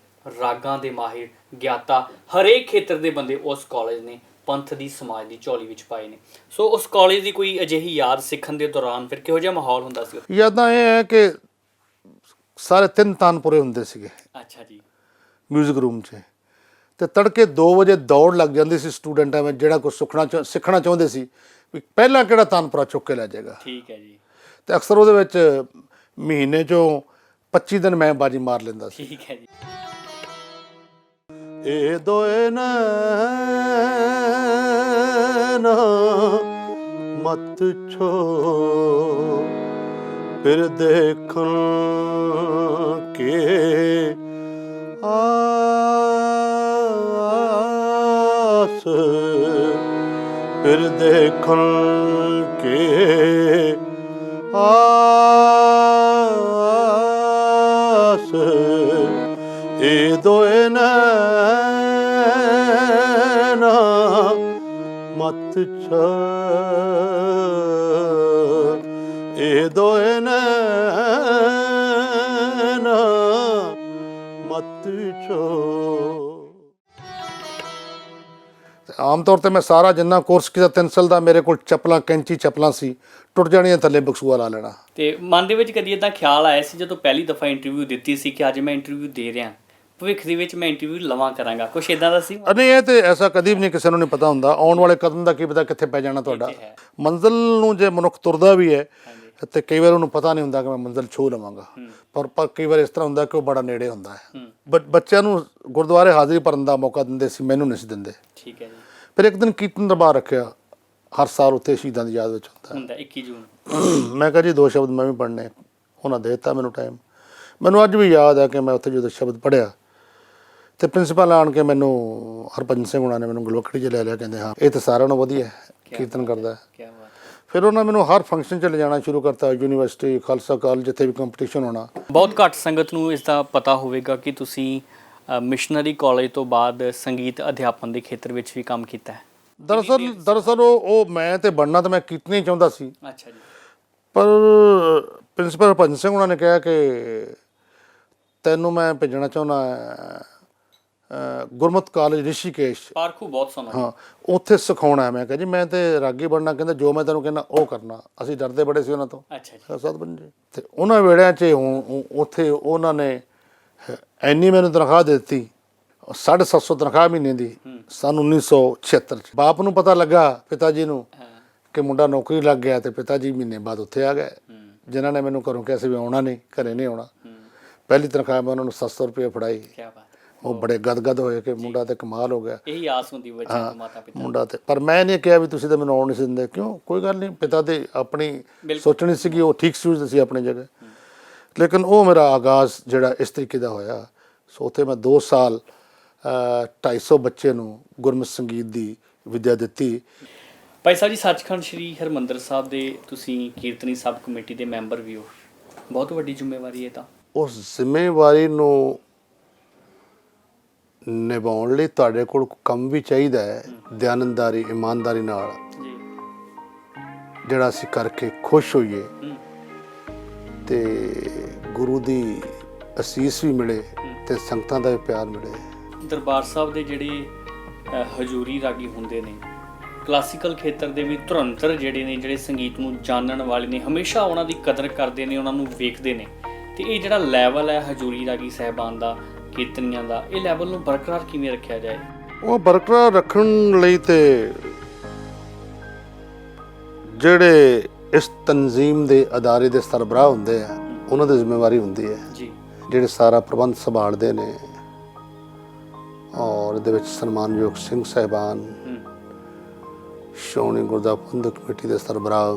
ਰਾਗਾਂ ਦੇ ਮਾਹਿਰ ਗਿਆਤਾ ਹਰੇਕ ਖੇਤਰ ਦੇ ਬੰਦੇ ਉਸ ਕਾਲਜ ਨੇ ਪੰਥ ਦੀ ਸਮਾਜ ਦੀ ਝੋਲੀ ਵਿੱਚ ਪਾਏ ਨੇ ਸੋ ਉਸ ਕਾਲਜ ਦੀ ਕੋਈ ਅਜਿਹੀ ਯਾਦ ਸਿੱਖਣ ਦੇ ਦੌਰਾਨ ਫਿਰ ਕਿਹੋ ਜਿਹਾ ਮਾਹੌਲ ਹੁੰਦਾ ਸੀ? ਯਾਦਾਂ ਇਹ ਹੈ ਕਿ ਸਾਰੇ ਤਿੰਨ ਤਾਨਪੁਰੇ ਹੁੰਦੇ ਸੀਗੇ ਅੱਛਾ ਜੀ ਮਿਊਜ਼ਿਕ ਰੂਮ 'ਚ। ਤੇ ਤੜਕੇ 2 ਵਜੇ ਦੌੜ ਲੱਗ ਜਾਂਦੀ ਸੀ ਸਟੂਡੈਂਟਾਂ ਵਿੱਚ ਜਿਹੜਾ ਕੁਝ ਸੁਖਣਾ ਸਿੱਖਣਾ ਚਾਹੁੰਦੇ ਸੀ ਵੀ ਪਹਿਲਾਂ ਕਿਹੜਾ ਤਾਨਪੁਰਾ ਚੁੱਕ ਕੇ ਲੈ ਜਾਏਗਾ। ਠੀਕ ਹੈ ਜੀ। ਤੇ ਅਕਸਰ ਉਹਦੇ ਵਿੱਚ ਮਹੀਨੇ 'ਚੋਂ 25 ਦਿਨ ਮੈਂ ਬਾਜੀ ਮਾਰ ਲੈਂਦਾ ਸੀ। ਠੀਕ ਹੈ ਜੀ। ਇਹ ਦੋਏ ਨਾ ਮਤ ਛੋ ਫਿਰ ਦੇਖਣ ਕੇ ਆਸ ਫਿਰ ਦੇਖਣ ਕੇ ਆਸ ਇਹ ਦੋਏ ਨੈਣਾ ਮਤ ਛ ਇਹ ਦੋਏ ਨੈਣਾ ਆਮ ਤੌਰ ਤੇ ਮੈਂ ਸਾਰਾ ਜਿੰਨਾ ਕੋਰਸ ਕੀਤਾ 3 ਸਾਲ ਦਾ ਮੇਰੇ ਕੋਲ ਚੱਪਲਾਂ ਕੈਂਚੀ ਚੱਪਲਾਂ ਸੀ ਟੁੱਟ ਜਾਣੀਆਂ ਥੱਲੇ ਬਕਸੂਆ ਲਾ ਲੈਣਾ। ਤੇ ਮਨ ਦੇ ਵਿੱਚ ਕਦੀ ਇਦਾਂ ਖਿਆਲ ਆਇਆ ਸੀ ਜਦੋਂ ਪਹਿਲੀ ਦਫਾ ਇੰਟਰਵਿਊ ਦਿੱਤੀ ਸੀ ਕਿ ਅੱਜ ਮੈਂ ਇੰਟਰਵਿਊ ਦੇ ਰਿਹਾ ਭਵਿੱਖ ਦੇ ਵਿੱਚ ਮੈਂ ਇੰਟਰਵਿਊ ਲਵਾਂ ਕਰਾਂਗਾ। ਕੁਛ ਇਦਾਂ ਦਾ ਸੀ? ਨਹੀਂ ਇਹ ਤੇ ਐਸਾ ਕਦੀ ਵੀ ਨਹੀਂ ਕਿਸੇ ਨੂੰ ਨਹੀਂ ਪਤਾ ਹੁੰਦਾ। ਆਉਣ ਵਾਲੇ ਕਦਮ ਦਾ ਕੀ ਪਤਾ ਕਿੱਥੇ ਪੈ ਜਾਣਾ ਤੁਹਾਡਾ। ਮੰਜ਼ਿਲ ਨੂੰ ਜੇ ਮਨੁੱਖ ਤੁਰਦਾ ਵੀ ਹੈ ਤੇ ਕਈ ਵਾਰ ਉਹਨੂੰ ਪਤਾ ਨਹੀਂ ਹੁੰਦਾ ਕਿ ਮੈਂ ਮੰਜ਼ਿਲ ਛੂ ਲਵਾਂਗਾ। ਪਰ ਪਰ ਕਈ ਵਾਰ ਇਸ ਤਰ੍ਹਾਂ ਹੁੰਦਾ ਕਿ ਉਹ ਬੜਾ ਨੇੜੇ ਹੁੰਦਾ ਹੈ। ਬੱਚਿਆਂ ਨੂੰ ਗੁਰਦੁਆਰੇ ਹਾਜ਼ਰੀ ਭਰਨ ਦਾ ਮੌਕਾ ਦਿੰਦੇ ਸੀ ਮੈਨੂੰ ਨਹੀਂ ਸੀ ਦਿੰਦੇ। ਠੀਕ ਹੈ ਜੀ। ਫਿਰ ਇੱਕ ਦਿਨ ਕੀਰਤਨ ਦਰਬਾਰ ਰੱਖਿਆ ਹਰ ਸਾਲ ਉੱਥੇ ਸ਼ਹੀਦਾਂ ਦੀ ਯਾਦ ਵਿੱਚ ਹੁੰਦਾ ਹੁੰਦਾ 21 ਜੂਨ। ਮੈਂ ਕਿਹਾ ਜੀ ਦੋ ਸ਼ਬਦ ਮੈਂ ਵੀ ਪੜ੍ਹਨੇ ਉਹਨਾਂ ਦੇ ਦਿੱਤਾ ਮੈਨੂੰ ਟਾਈਮ ਮੈਨੂੰ ਅੱਜ ਵੀ ਯਾਦ ਹੈ ਕਿ ਮੈਂ ਉੱਥੇ ਜਦੋਂ ਸ਼ਬਦ ਪੜ੍ਹਿਆ ਤੇ ਪ੍ਰਿੰਸੀਪਲ ਆਣ ਕੇ ਮੈਨੂੰ ਹਰਭਜਨ ਸਿੰਘ ਹੁਣਾਂ ਨੇ ਮੈਨੂੰ ਗਲੋਕੜੀ 'ਚ ਲੈ ਲਿਆ ਕਹਿੰਦੇ ਹਾਂ ਇਹ ਤਾਂ ਸਾਰਿਆਂ ਨਾਲੋਂ ਵਧੀਆ ਕੀਰਤਨ ਕਰਦਾ ਹੈ। ਕੀ ਬਾਤ ਫਿਰ ਉਹਨਾਂ ਮੈਨੂੰ ਹਰ ਫੰਕਸ਼ਨ 'ਚ ਲਿਜਾਣਾ ਸ਼ੁਰੂ ਕਰਤਾ ਯੂਨੀਵਰਸਿਟੀ ਖਾਲਸਾ ਕਾਲਜ ਜਿੱਥੇ ਵੀ ਕੰਪੀਟੀਸ਼ਨ ਹੋਣਾ। ਬਹੁਤ ਘੱਟ ਸੰਗਤ ਨੂੰ ਇਸ ਦਾ ਪਤਾ ਹੋਵੇਗਾ ਕਿ ਤੁਸੀਂ ਮਿਸ਼ਨਰੀ ਕਾਲਜ ਤੋਂ ਬਾਅਦ ਸੰਗੀਤ ਅਧਿਆਪਨ ਦੇ ਖੇਤਰ ਵਿੱਚ ਵੀ ਕੰਮ ਕੀਤਾ ਹੈ। ਦਰਅਸਲ ਦਰਅਸਲ ਉਹ ਉਹ ਮੈਂ ਤੇ ਬਣਨਾ ਤਾਂ ਮੈਂ ਕੀਰਤਨ ਹੀ ਚਾਹੁੰਦਾ ਸੀ। ਅੱਛਾ ਜੀ। ਪਰ ਪ੍ਰਿੰਸੀਪਲ ਭਜਨ ਸਿੰਘ ਉਹਨਾਂ ਨੇ ਕਿਹਾ ਕਿ ਤੈਨੂੰ ਮੈਂ ਭੇਜਣਾ ਚਾਹੁੰਦਾ ਗੁਰਮਤ ਕਾਲਜ ਰਿਸ਼ੀਕੇਸ਼। ਪਾਰਖੂ ਬਹੁਤ ਸੋਹਣਾ ਹਾਂ ਉੱਥੇ ਸਿਖਾਉਣਾ ਹੈ ਮੈਂ ਕਿਹਾ ਜੀ ਮੈਂ ਤੇ ਰਾਗੀ ਬਣਨਾ ਕਹਿੰਦਾ ਜੋ ਮੈਂ ਤੈਨੂੰ ਕਹਿੰਦਾ ਉਹ ਕਰਨਾ। ਅਸੀਂ ਡਰਦੇ ਬੜੇ ਸੀ ਉਹਨਾਂ ਤੋਂ। ਅੱਛਾ ਜੀ। ਸਤਬੰਦ ਜੀ। ਤੇ ਉਹਨਾਂ ਵੇੜਿਆਂ 'ਚ ਉੱਥੇ ਉਹਨਾਂ ਨੇ ਐਨੀ ਮੈਨੂੰ ਤਨਖਾਹ ਦੇ ਦਿੱਤੀ 750 ਤਨਖਾਹ ਮਹੀਨੇ ਦੀ ਸਨ 1976 ਚ। ਬਾਪ ਨੂੰ ਪਤਾ ਲੱਗਾ ਪਿਤਾ ਜੀ ਨੂੰ ਕਿ ਮੁੰਡਾ ਨੌਕਰੀ ਲੱਗ ਗਿਆ ਤੇ ਪਿਤਾ ਜੀ ਮਹੀਨੇ ਬਾਅਦ ਉੱਥੇ ਆ ਗਏ। ਜਿਨ੍ਹਾਂ ਨੇ ਮੈਨੂੰ ਘਰੋਂ ਕਿਹਾ ਸੀ ਵੀ ਆਉਣਾ ਨਹੀਂ ਘਰੇ ਨਹੀਂ ਆਉਣਾ। ਪਹਿਲੀ ਤਨਖਾਹ ਮੈਂ ਉਹਨਾਂ ਨੂੰ 700 ਰੁਪਏ ਫੜਾਈ। ਕੀ ਬਾਤ ਉਹ ਬੜੇ ਗਦਗਦ ਹੋਏ ਕਿ ਮੁੰਡਾ ਤੇ ਕਮਾਲ ਹੋ ਗਿਆ। ਇਹੀ ਆਸ ਹੁੰਦੀ ਬੱਚੇ ਤੋਂ ਮਾਤਾ ਪਿਤਾ ਮੁੰਡਾ ਤੇ। ਪਰ ਮੈਂ ਨਹੀਂ ਕਿਹਾ ਵੀ ਤੁਸੀਂ ਤਾਂ ਮੈਨੂੰ ਆਉਣ ਨਹੀਂ ਸੀ ਦਿੰਦੇ। ਕਿਉਂ? ਕੋਈ ਗੱਲ ਨਹੀਂ ਪਿਤਾ ਦੇ ਆਪਣੀ। ਸੋਚਣੀ ਸੀਗੀ ਉਹ ਠੀਕ ਸੋਚਦੇ ਸੀ ਆਪਣੀ ਜਗ੍ਹਾ। ਲੇਕਿਨ ਉਹ ਮੇਰਾ ਆਗਾਜ਼ ਜਿਹੜਾ ਇਸ ਤਰੀਕੇ ਦਾ ਹੋਇਆ। ਸੋ ਉੱਥੇ ਮੈਂ 2 ਸਾਲ ਅ, 250 ਬੱਚੇ ਨੂੰ ਗੁਰਮਤਿ ਸੰਗੀਤ ਦੀ ਵਿਦਿਆ ਦਿੱਤੀ। ਭਾਈ ਸਾਹਿਬ ਜੀ ਸੱਚਖੰਡ ਸ੍ਰੀ ਹਰਮੰਦਰ ਸਾਹਿਬ ਦੇ ਤੁਸੀਂ ਕੀਰਤਨੀ ਸਬ ਕਮੇਟੀ ਦੇ ਮੈਂਬਰ ਵੀ ਹੋ। ਬਹੁਤ ਵੱਡੀ ਜ਼ਿੰਮੇਵਾਰੀ ਹੈ ਤਾਂ। ਉਸ ਜ਼ਿੰਮੇਵਾਰੀ ਨੂੰ ਨਿਭਾਉਣ ਲਈ ਤੁਹਾਡੇ ਕੋਲ ਕੰਮ ਵੀ ਚਾਹੀਦਾ ਹੈ ਦਿਆਨੰਦਾਰੀ ਇਮਾਨਦਾਰੀ ਨਾਲ। ਜੀ। ਜਿਹੜਾ ਅਸੀਂ ਕਰਕੇ ਖੁਸ਼ ਹੋਈਏ ਤੇ ਗੁਰੂ ਦੀ ਅਸੀਸ ਵੀ ਮਿਲੇ ਤੇ ਸੰਗਤਾਂ ਦਾ ਵੀ ਪਿਆਰ ਮਿਲੇ। ਦਰਬਾਰ ਸਾਹਿਬ ਦੇ ਜਿਹੜੇ ਹਜੂਰੀ ਰਾਗੀ ਹੁੰਦੇ ਨੇ ਕਲਾਸੀਕਲ ਖੇਤਰ ਦੇ ਵੀ ਧੁਰੰਤਰ ਜਿਹੜੇ ਨੇ ਜਿਹੜੇ ਸੰਗੀਤ ਨੂੰ ਜਾਣਨ ਵਾਲੇ ਨੇ ਹਮੇਸ਼ਾ ਉਹਨਾਂ ਦੀ ਕਦਰ ਕਰਦੇ ਨੇ ਉਹਨਾਂ ਨੂੰ ਵੇਖਦੇ ਨੇ। ਤੇ ਇਹ ਜਿਹੜਾ ਲੈਵਲ ਹੈ ਹਜੂਰੀ ਰਾਗੀ ਸਹਿਬਾਨ ਦਾ ਕੀਰਤਨੀਆਂ ਦਾ ਇਹ ਲੈਵਲ ਨੂੰ ਬਰਕਰਾਰ ਕਿਵੇਂ ਰੱਖਿਆ ਜਾਏ? ਉਹ ਬਰਕਰਾਰ ਰੱਖਣ ਲਈ ਤੇ ਜਿਹੜੇ ਇਸ ਤਨਜ਼ੀਮ ਦੇ ਅਦਾਰੇ ਦੇ ਸਰਬਰਾਹ ਹੁੰਦੇ ਆ ਉਹਨਾਂ ਦੀ ਜ਼ਿੰਮੇਵਾਰੀ ਹੁੰਦੀ ਹੈ। ਜੀ। ਜਿਹੜੇ ਸਾਰਾ ਪ੍ਰਬੰਧ ਸੰਭਾਲਦੇ ਨੇ ਔਰ ਇਹਦੇ ਵਿੱਚ ਸਨਮਾਨਯੋਗ ਸਿੰਘ ਸਾਹਿਬਾਨ ਸ਼੍ਰੋਮਣੀ ਗੁਰਦੁਆਰਾ ਪ੍ਰਬੰਧਕ ਕਮੇਟੀ ਦੇ ਸਰਬਰਾਹ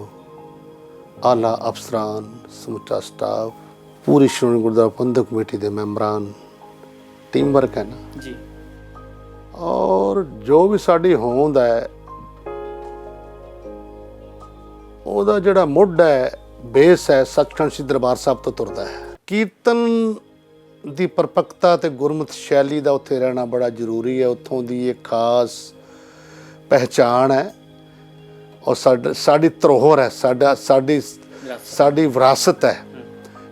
ਆਲਾ ਅਫਸਰਾਨ ਸਮੁੱਚਾ ਸਟਾਫ ਪੂਰੀ ਸ਼੍ਰੋਮਣੀ ਗੁਰਦੁਆਰਾ ਪ੍ਰਬੰਧਕ ਕਮੇਟੀ ਦੇ ਮੈਂਬਰਾਂ ਟੀਮ ਵਰਕ ਹੈ ਨਾ। ਜੀ। ਔਰ ਜੋ ਵੀ ਸਾਡੀ ਹੋਂਦ ਹੈ ਉਹਦਾ ਜਿਹੜਾ ਮੁੱਢ ਹੈ, ਬੇਸ ਹੈ, ਸੱਚਖੰਡ ਸ੍ਰੀ ਦਰਬਾਰ ਸਾਹਿਬ ਤੋਂ ਤੁਰਦਾ ਹੈ। ਕੀਰਤਨ ਦੀ ਪਰਪਕਤਾ ਤੇ ਗੁਰਮਤਿ ਸ਼ੈਲੀ ਦਾ ਉੱਥੇ ਰਹਿਣਾ ਬੜਾ ਜ਼ਰੂਰੀ ਹੈ। ਉੱਥੋਂ ਦੀ ਇਹ ਖਾਸ ਪਹਿਚਾਣ ਹੈ ਔਰ ਸਾਡ- ਸਾਡੀ ਧਰੋਹਰ ਹੈ, ਸਾਡਾ, ਸਾਡੀ ਸਾਡੀ ਵਿਰਾਸਤ ਹੈ,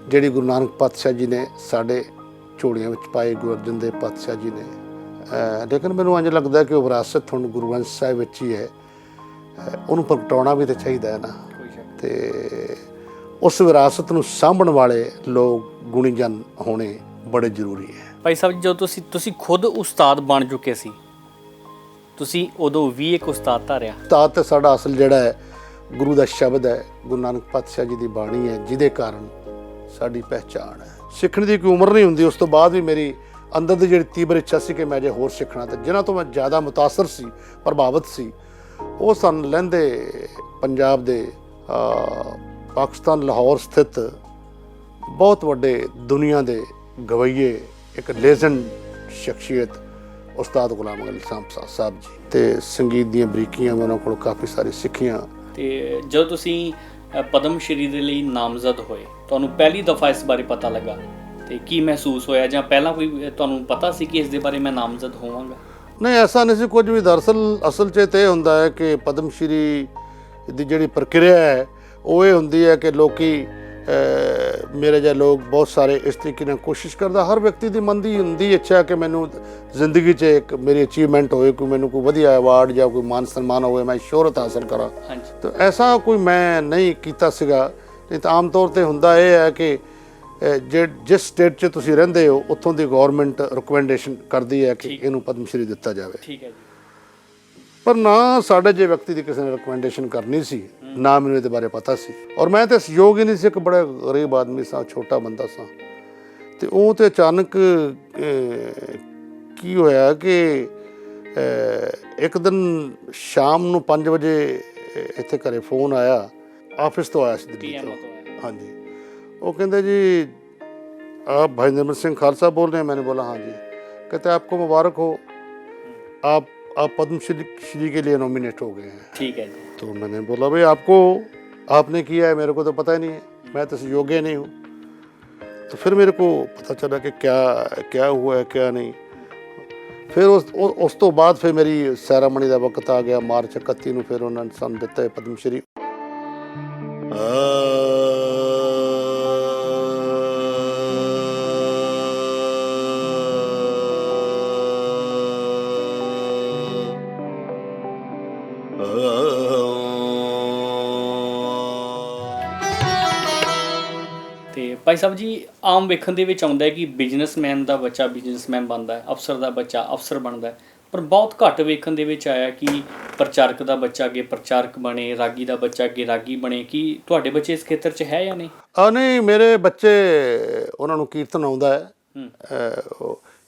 ਜਿਹੜੀ ਗੁਰੂ ਨਾਨਕ ਪਾਤਸ਼ਾਹ ਜੀ ਨੇ ਸਾਡੇ ਝੋਲੀਆਂ ਵਿੱਚ ਪਾਏ ਗੁਰੂ ਅਰਜਨ ਦੇਵ ਪਾਤਸ਼ਾਹ ਜੀ ਨੇ। ਲੇਕਿਨ ਮੈਨੂੰ ਇੰਝ ਲੱਗਦਾ ਕਿ ਉਹ ਵਿਰਾਸਤ ਹੁਣ ਗੁਰੂ ਗ੍ਰੰਥ ਸਾਹਿਬ ਵਿੱਚ ਹੀ ਹੈ। ਉਹਨੂੰ ਪ੍ਰਗਟਾਉਣਾ ਵੀ ਤਾਂ ਚਾਹੀਦਾ ਹੈ ਨਾ। ਤੇ ਉਸ ਵਿਰਾਸਤ ਨੂੰ ਸਾਂਭਣ ਵਾਲੇ ਲੋਕ ਗੁਣੀਜਨ ਹੋਣੇ ਬੜੇ ਜ਼ਰੂਰੀ ਹੈ। ਭਾਈ ਸਾਹਿਬ ਜੀ, ਜਦੋਂ ਤੁਸੀਂ ਤੁਸੀਂ ਖੁਦ ਉਸਤਾਦ ਬਣ ਚੁੱਕੇ ਸੀ ਤੁਸੀਂ ਉਦੋਂ ਵੀ ਇੱਕ ਉਸਤਾਦ ਧਾਰਿਆ। ਤਾਂ ਤੇ ਸਾਡਾ ਅਸਲ ਜਿਹੜਾ ਹੈ ਗੁਰੂ ਦਾ ਸ਼ਬਦ ਹੈ ਗੁਰੂ ਨਾਨਕ ਪਾਤਸ਼ਾਹ ਜੀ ਦੀ ਬਾਣੀ ਹੈ ਜਿਹਦੇ ਕਾਰਨ ਸਾਡੀ ਪਹਿਚਾਣ ਹੈ। ਸਿੱਖਣ ਦੀ ਕੋਈ ਉਮਰ ਨਹੀਂ ਹੁੰਦੀ ਉਸ ਤੋਂ ਬਾਅਦ ਵੀ ਮੇਰੀ ਅੰਦਰ ਦੀ ਜਿਹੜੀ ਤੀਬਰ ਇੱਛਾ ਸੀ ਕਿ ਮੈਂ ਜੇ ਹੋਰ ਸਿੱਖਣਾ ਤੇ ਜਿਨ੍ਹਾਂ ਤੋਂ ਮੈਂ ਜ਼ਿਆਦਾ ਮੁਤਾਸਰ ਸੀ ਪ੍ਰਭਾਵਿਤ ਸੀ ਉਹ ਸਨ ਲਹਿੰਦੇ ਪੰਜਾਬ ਦੇ ਪਾਕਿਸਤਾਨ, ਲਾਹੌਰ ਸਥਿਤ ਬਹੁਤ ਵੱਡੇ ਦੁਨੀਆ ਦੇ ਗਵਈਏ, ਇੱਕ ਲੈਜੈਂਡ ਸ਼ਖਸੀਅਤ ਉਸਤਾਦ ਗੁਲਾਮ ਅਲੀ ਸਾਹਿਬ ਸਾਹਿਬ ਜੀ ਤੇ ਸੰਗੀਤ ਦੀਆਂ ਬਰੀਕੀਆਂ ਮੈਂ ਉਹਨਾਂ ਕੋਲ ਕਾਫੀ ਸਾਰੀ ਸਿੱਖੀਆਂ। ਤੇ ਜਦੋਂ ਤੁਸੀਂ ਪਦਮ ਸ਼੍ਰੀ ਦੇ ਲਈ ਨਾਮਜ਼ਦ ਹੋਏ, ਤੁਹਾਨੂੰ ਪਹਿਲੀ ਦਫਾ ਇਸ ਬਾਰੇ ਪਤਾ ਲੱਗਾ ਤੇ ਕੀ ਮਹਿਸੂਸ ਹੋਇਆ ਜਾਂ ਪਹਿਲਾਂ ਕੋਈ ਤੁਹਾਨੂੰ ਪਤਾ ਸੀ ਕਿ ਇਸ ਦੇ ਬਾਰੇ ਮੈਂ ਨਾਮਜ਼ਦ ਹੋਵਾਂਗਾ? ਨਹੀਂ ਐਸਾ ਨਹੀਂ ਸੀ ਕੁਝ ਵੀ। ਦਰਅਸਲ ਅਸਲ 'ਚ ਤੇ ਹੁੰਦਾ ਹੈ ਕਿ ਪਦਮ ਸ਼੍ਰੀ ਦੀ ਜਿਹੜੀ ਪ੍ਰਕਿਰਿਆ ਹੈ ਉਹ ਇਹ ਹੁੰਦੀ ਹੈ ਕਿ ਲੋਕੀ ਮੇਰੇ ਜਿਹੇ ਲੋਕ ਬਹੁਤ ਸਾਰੇ ਇਸ ਤਰੀਕੇ ਨਾਲ ਕੋਸ਼ਿਸ਼ ਕਰਦਾ। ਹਰ ਵਿਅਕਤੀ ਦੀ ਮਨ ਦੀ ਹੁੰਦੀ ਇੱਛਾ ਕਿ ਮੈਨੂੰ ਜ਼ਿੰਦਗੀ 'ਚ ਇੱਕ ਮੇਰੀ ਅਚੀਵਮੈਂਟ ਹੋਏ ਕੋਈ ਮੈਨੂੰ ਕੋਈ ਵਧੀਆ ਅਵਾਰਡ ਜਾਂ ਕੋਈ ਮਾਨ ਸਨਮਾਨ ਹੋਵੇ ਮੈਂ ਸ਼ੋਹਰਤ ਹਾਸਲ ਕਰਾਂ। ਹਾਂਜੀ। ਤਾਂ ਐਸਾ ਕੋਈ ਮੈਂ ਨਹੀਂ ਕੀਤਾ ਸੀਗਾ। ਨਹੀਂ ਤਾਂ ਆਮ ਤੌਰ ਤੇ ਹੁੰਦਾ ਇਹ ਹੈ ਕਿ ਜਿਸ ਸਟੇਟ 'ਚ ਤੁਸੀਂ ਰਹਿੰਦੇ ਹੋ ਉੱਥੋਂ ਦੀ ਗਵਰਨਮੈਂਟ ਰਿਕਮੈਂਡੇਸ਼ਨ ਕਰਦੀ ਹੈ ਕਿ। ਇਹਨੂੰ ਪਦਮ ਸ਼੍ਰੀ ਦਿੱਤਾ ਜਾਵੇ। ਠੀਕ ਹੈ ਜੀ। ਪਰ ਨਾ ਸਾਡੇ ਜੇ ਵਿਅਕਤੀ ਦੀ ਕਿਸੇ ਨੇ ਰਿਕਮੈਂਡੇਸ਼ਨ ਕਰਨੀ ਸੀ ਨਾ ਮੈਨੂੰ ਇਹਦੇ ਬਾਰੇ ਪਤਾ ਸੀ। ਔਰ ਮੈਂ ਤੇ ਇਸ ਯੋਗ ਹੀ ਨਹੀਂ ਸੀ ਇੱਕ ਬੜਾ ਗਰੀਬ ਆਦਮੀ ਸਾਂ ਛੋਟਾ ਬੰਦਾ ਸਾਂ। ਤੇ ਉਹ ਤੇ ਅਚਾਨਕ ਕੀ ਹੋਇਆ ਕਿ ਇੱਕ ਦਿਨ ਸ਼ਾਮ ਨੂੰ 5 ਵਜੇ ਇੱਥੇ ਘਰੇ ਫੋਨ ਆਇਆ ਆਫਿਸ ਤੋਂ ਆਇਆ ਸੀ ਦਿੱਲੀ ਤੋਂ। ਹਾਂਜੀ। वो कहते जी आप भाई निर्मल सिंह खालसा बोल रहे हैं मैंने बोला हाँ जी कहते आपको मुबारक हो आप आप पद्म श्री श्री के लिए नॉमिनेट हो गए हैं ਠੀਕ ਹੈ ਜੀ तो मैंने बोला भाई आपको आपने किया है मेरे को तो पता ही नहीं है मैं तो योग्य नहीं हूँ तो फिर मेरे को पता चला कि क्या क्या हुआ है क्या नहीं ਫਿਰ ਉਸ ਉਹ- ਉਸ ਤੋਂ ਬਾਅਦ ਫਿਰ ਮੇਰੀ ਸੈਰਾਮਣੀ ਦਾ ਵਕਤ ਆ ਗਿਆ ਮਾਰਚ 31 ਨੂੰ ਫਿਰ ਉਹਨਾਂ ਨੇ ਸਾਨੂੰ ਦਿੱਤਾ ਹੈ ਪਦਮ ਸ਼੍ਰੀ ਸਾਹਿਬ ਜੀ ਆਮ ਵੇਖਣ ਦੇ ਵਿੱਚ ਆਉਂਦਾ ਹੈ ਕਿ ਬਿਜ਼ਨਸਮੈਨ ਦਾ ਬੱਚਾ ਬਿਜ਼ਨਸਮੈਨ ਬਣਦਾ ਹੈ ਅਫਸਰ ਦਾ ਬੱਚਾ ਅਫਸਰ ਬਣਦਾ ਹੈ ਪਰ ਬਹੁਤ ਘੱਟ ਵੇਖਣ ਦੇ ਵਿੱਚ ਆਇਆ ਕਿ ਪ੍ਰਚਾਰਕ ਦਾ ਬੱਚਾ ਅੱਗੇ ਪ੍ਰਚਾਰਕ ਬਣੇ ਰਾਗੀ ਦਾ ਬੱਚਾ ਅੱਗੇ ਰਾਗੀ ਬਣੇ। ਕੀ ਤੁਹਾਡੇ ਬੱਚੇ ਇਸ ਖੇਤਰ 'ਚ ਹੈ ਜਾਂ ਨਹੀਂ? ਆ ਨਹੀਂ ਮੇਰੇ ਬੱਚੇ ਉਹਨਾਂ ਨੂੰ ਕੀਰਤਨ ਆਉਂਦਾ ਹੈ।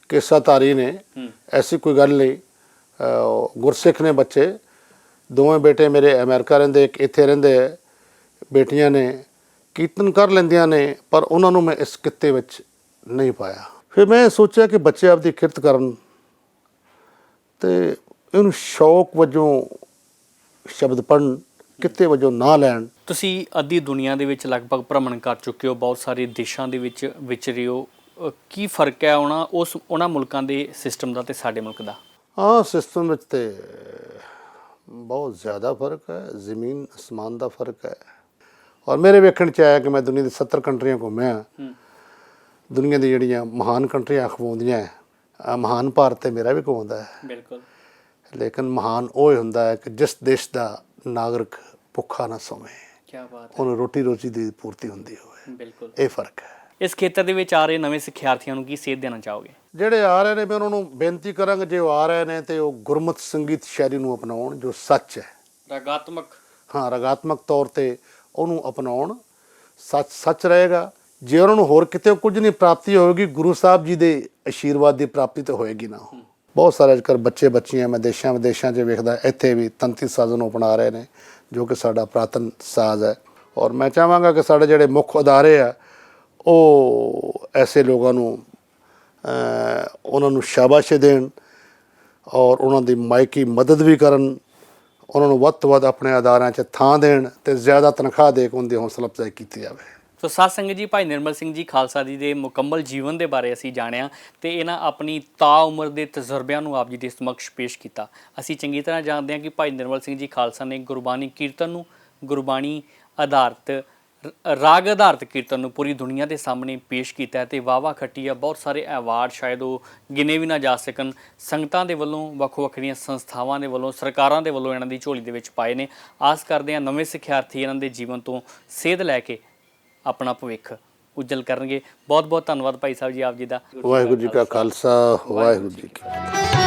ਕਿੱਸਾ ਤਾਰੀ ਨੇ। ਐਸੀ ਕੋਈ ਗੱਲ ਨਹੀਂ। ਗੁਰਸਿੱਖ ਨੇ ਬੱਚੇ। ਦੋਵੇਂ ਬੇਟੇ ਮੇਰੇ ਅਮਰੀਕਾ ਰਹਿੰਦੇ ਇੱਕ ਇੱਥੇ ਰਹਿੰਦੇ ਬੇਟੀਆਂ ਨੇ। ਕੀਰਤਨ ਕਰ ਲੈਂਦੀਆਂ ਨੇ ਪਰ ਉਹਨਾਂ ਨੂੰ ਮੈਂ ਇਸ ਕਿੱਤੇ ਵਿੱਚ ਨਹੀਂ ਪਾਇਆ। ਫਿਰ ਮੈਂ ਸੋਚਿਆ ਕਿ ਬੱਚੇ ਆਪਦੀ ਕਿਰਤ ਕਰਨ ਤੇ ਇਹਨੂੰ ਸ਼ੌਕ ਵਜੋਂ ਸ਼ਬਦ ਪੜ੍ਹਨ ਕਿੱਤੇ ਵਜੋਂ ਨਾ ਲੈਣ। ਤੁਸੀਂ ਅੱਧੀ ਦੁਨੀਆ ਦੇ ਵਿੱਚ ਲਗਭਗ ਭ੍ਰਮਣ ਕਰ ਚੁੱਕੇ ਹੋ ਬਹੁਤ ਸਾਰੇ ਦੇਸ਼ਾਂ ਦੇ ਵਿੱਚ ਵਿਚਰੇ ਹੋ। ਕੀ ਫ਼ਰਕ ਹੈ ਉਹਨਾਂ ਉਸ ਉਹਨਾਂ ਮੁਲਕਾਂ ਦੇ ਸਿਸਟਮ ਦਾ ਤੇ ਸਾਡੇ ਮੁਲਕ ਦਾ? ਹਾਂ ਸਿਸਟਮ ਵਿੱਚ ਤੇ ਬਹੁਤ ਜ਼ਿਆਦਾ ਫ਼ਰਕ ਹੈ ਜ਼ਮੀਨ ਅਸਮਾਨ ਦਾ ਫ਼ਰਕ ਹੈ। ਔਰ ਮੇਰੇ ਵੇਖਣ ਚ ਆਇਆ ਕਿ ਮੈਂ ਦੁਨੀਆ ਦੀ 70 ਕੰਟਰੀਆਂ ਘੁੰਮਿਆ। ਹੂੰ। ਦੁਨੀਆ ਦੀ ਜਿਹੜੀਆਂ ਮਹਾਨ ਕੰਟਰੀਆਂ ਖਵਾਉਂਦੀਆਂ ਆਹ ਮਹਾਨ ਭਾਰਤ ਤੇ ਮੇਰਾ ਵੀ ਖਵਾਉਂਦਾ ਹੈ ਬਿਲਕੁਲ। ਲੇਕਿਨ ਮਹਾਨ ਉਹ ਹੀ ਹੁੰਦਾ ਹੈ ਕਿ ਜਿਸ ਦੇਸ਼ ਦਾ ਨਾਗਰਿਕ ਭੁੱਖਾ ਨਾ ਸੋਵੇ ਕੀ ਬਾਤ ਹੈ ਉਹਨੂੰ ਰੋਟੀ ਰੋਜੀ ਦੀ ਪੂਰਤੀ ਹੁੰਦੀ ਹੋਵੇ। ਬਿਲਕੁਲ। ਇਹ ਫ਼ਰਕ ਹੈ ਇਸ ਖੇਤਰ ਦੇ ਵਿੱਚ ਆ ਰਹੇ ਨਵੇਂ ਸਿੱਖਿਆਰਥੀਆਂ ਨੂੰ ਕੀ ਸੇਧ ਦੇਣਾ ਚਾਹੋਗੇ? ਜਿਹੜੇ ਆ ਰਹੇ ਨੇ ਮੈਂ ਉਹਨਾਂ ਨੂੰ ਬੇਨਤੀ ਕਰਾਂਗਾ ਜੇ ਉਹ ਆ ਰਹੇ ਨੇ ਤੇ ਉਹ ਗੁਰਮਤ ਸੰਗੀਤ ਸ਼ੈਲੀ ਨੂੰ ਅਪਣਾਉਣ ਜੋ ਸੱਚ ਹੈ ਰਗਾਤਮਕ। ਹਾਂ ਰਗਾਤਮਕ ਤੌਰ ਤੇ ਉਹਨੂੰ ਅਪਣਾਉਣ। ਸੱਚ ਸੱਚ ਰਹੇਗਾ। ਜੇ ਉਹਨਾਂ ਨੂੰ ਹੋਰ ਕਿਤੇ ਕੁਝ ਨਹੀਂ ਪ੍ਰਾਪਤੀ ਹੋਵੇਗੀ, ਗੁਰੂ ਸਾਹਿਬ ਜੀ ਦੇ ਆਸ਼ੀਰਵਾਦ ਦੀ ਪ੍ਰਾਪਤੀ ਤਾਂ ਹੋਏਗੀ ਨਾ। ਬਹੁਤ ਸਾਰੇ ਅੱਜਕੱਲ੍ਹ ਬੱਚੇ ਬੱਚੀਆਂ, ਮੈਂ ਦੇਸ਼ਾਂ ਵਿਦੇਸ਼ਾਂ 'ਚ ਵੇਖਦਾ, ਇੱਥੇ ਵੀ ਤੰਤੀ ਸਾਜ਼ ਨੂੰ ਅਪਣਾ ਰਹੇ ਨੇ, ਜੋ ਕਿ ਸਾਡਾ ਪ੍ਰਾਤਨ ਸਾਜ਼ ਹੈ। ਔਰ ਮੈਂ ਚਾਹਾਂਗਾ ਕਿ ਸਾਡੇ ਜਿਹੜੇ ਮੁੱਖ ਅਦਾਰੇ ਆ, ਉਹ ਐਸੇ ਲੋਕਾਂ ਨੂੰ ਉਹਨਾਂ ਨੂੰ ਸ਼ਾਬਾਸ਼ ਦੇਣ ਔਰ ਉਹਨਾਂ ਦੀ ਮਾਇਕੀ ਮਦਦ ਵੀ ਕਰਨ। ਉਹਨਾਂ ਨੂੰ ਵੱਧ ਤੋਂ ਵੱਧ ਆਪਣੇ ਅਦਾਰਿਆਂ 'ਚ ਥਾਂ ਦੇਣ ਤੇ ਜ਼ਿਆਦਾ ਤਨਖਾਹ ਦੇ ਕੇ ਉਹਨਾਂ ਦੀ ਹੌਸਲਾ ਅਫਜ਼ਾਈ ਕੀਤੀ ਜਾਵੇ। ਸੋ ਸਾਧ ਸੰਗਤ ਜੀ, ਭਾਈ ਨਿਰਮਲ ਸਿੰਘ ਜੀ ਖਾਲਸਾ ਜੀ ਦੇ ਮੁਕੰਮਲ ਜੀਵਨ ਦੇ ਬਾਰੇ ਅਸੀਂ ਜਾਣਿਆ ਤੇ ਇਹਨਾਂ ਆਪਣੀ ਤਾ ਉਮਰ ਦੇ ਤਜਰਬਿਆਂ ਨੂੰ ਆਪ ਜੀ ਦੇ ਸਮਕਸ਼ ਪੇਸ਼ ਕੀਤਾ। ਅਸੀਂ ਚੰਗੀ ਤਰ੍ਹਾਂ ਜਾਣਦੇ ਹਾਂ ਕਿ ਭਾਈ ਨਿਰਮਲ ਸਿੰਘ ਜੀ ਖਾਲਸਾ ਨੇ ਗੁਰਬਾਣੀ ਕੀਰਤਨ ਨੂੰ ਗੁਰਬਾਣੀ ਆਧਾਰਿਤ ਰਾਗ ਆਧਾਰਿਤ ਕੀਰਤਨ ਨੂੰ ਪੂਰੀ ਦੁਨੀਆ ਦੇ ਸਾਹਮਣੇ ਪੇਸ਼ ਕੀਤਾ ਹੈ ਤੇ ਵਾਵਾ ਖੱਟੀ ਬਹੁਤ ਸਾਰੇ ਅਵਾਰਡ ਸ਼ਾਇਦ ਉਹ ਗਿਣੇ ਵੀ ਨਾ ਜਾ ਸਕਣ। ਸੰਗਤਾਂ ਦੇ ਵੱਲੋਂ ਵੱਖੋ ਵੱਖਰੀਆਂ ਸੰਸਥਾਵਾਂ ਦੇ ਵੱਲੋਂ, ਸਰਕਾਰਾਂ ਦੇ ਵੱਲੋਂ ਇਹਨਾਂ ਦੀ ਝੋਲੀ ਦੇ ਵਿੱਚ ਪਾਏ ਨੇ। ਆਸ ਕਰਦੇ ਹਾਂ ਨਵੇਂ ਸਿੱਖਿਆਰਥੀ ਇਹਨਾਂ ਦੇ ਜੀਵਨ ਤੋਂ ਸੇਧ ਲੈ ਕੇ ਆਪਣਾ ਭਵਿੱਖ ਉਜਲ ਕਰਨਗੇ। ਬਹੁਤ ਬਹੁਤ ਧੰਨਵਾਦ ਭਾਈ ਸਾਹਿਬ ਜੀ ਆਪ ਜੀ ਦਾ। ਵਾਹਿਗੁਰੂ ਜੀ ਕਾ ਖਾਲਸਾ, ਵਾਹਿਗੁਰੂ ਜੀ ਕੀ